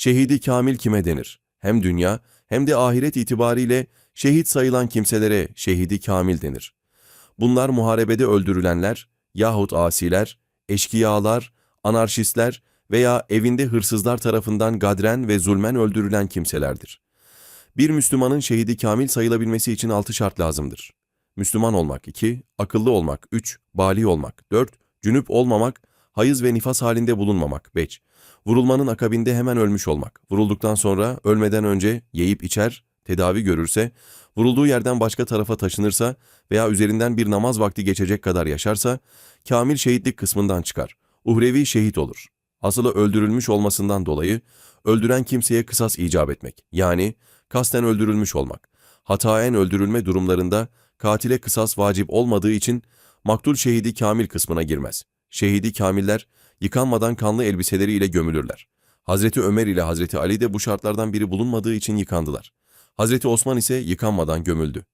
Şehidi kamil kime denir? Hem dünya hem de ahiret itibariyle şehit sayılan kimselere şehidi kamil denir. Bunlar muharebede öldürülenler yahut asiler, eşkıyalar, anarşistler veya evinde hırsızlar tarafından gadren ve zulmen öldürülen kimselerdir. Bir Müslümanın şehidi kamil sayılabilmesi için altı şart lazımdır. Müslüman olmak 2, akıllı olmak 3, bali olmak 4, cünüp olmamak, hayız ve nifas halinde bulunmamak 5, vurulmanın akabinde hemen ölmüş olmak, vurulduktan sonra ölmeden önce yiyip içer, tedavi görürse, vurulduğu yerden başka tarafa taşınırsa veya üzerinden bir namaz vakti geçecek kadar yaşarsa, kamil şehitlik kısmından çıkar. Uhrevi şehit olur. Asılı öldürülmüş olmasından dolayı, öldüren kimseye kısas icap etmek, yani kasten öldürülmüş olmak. Hataen öldürülme durumlarında katile kısas vacip olmadığı için maktul şehidi kamil kısmına girmez. Şehidi kamiller yıkanmadan kanlı elbiseleriyle gömülürler. Hazreti Ömer ile Hazreti Ali de bu şartlardan biri bulunmadığı için yıkandılar. Hazreti Osman ise yıkanmadan gömüldü.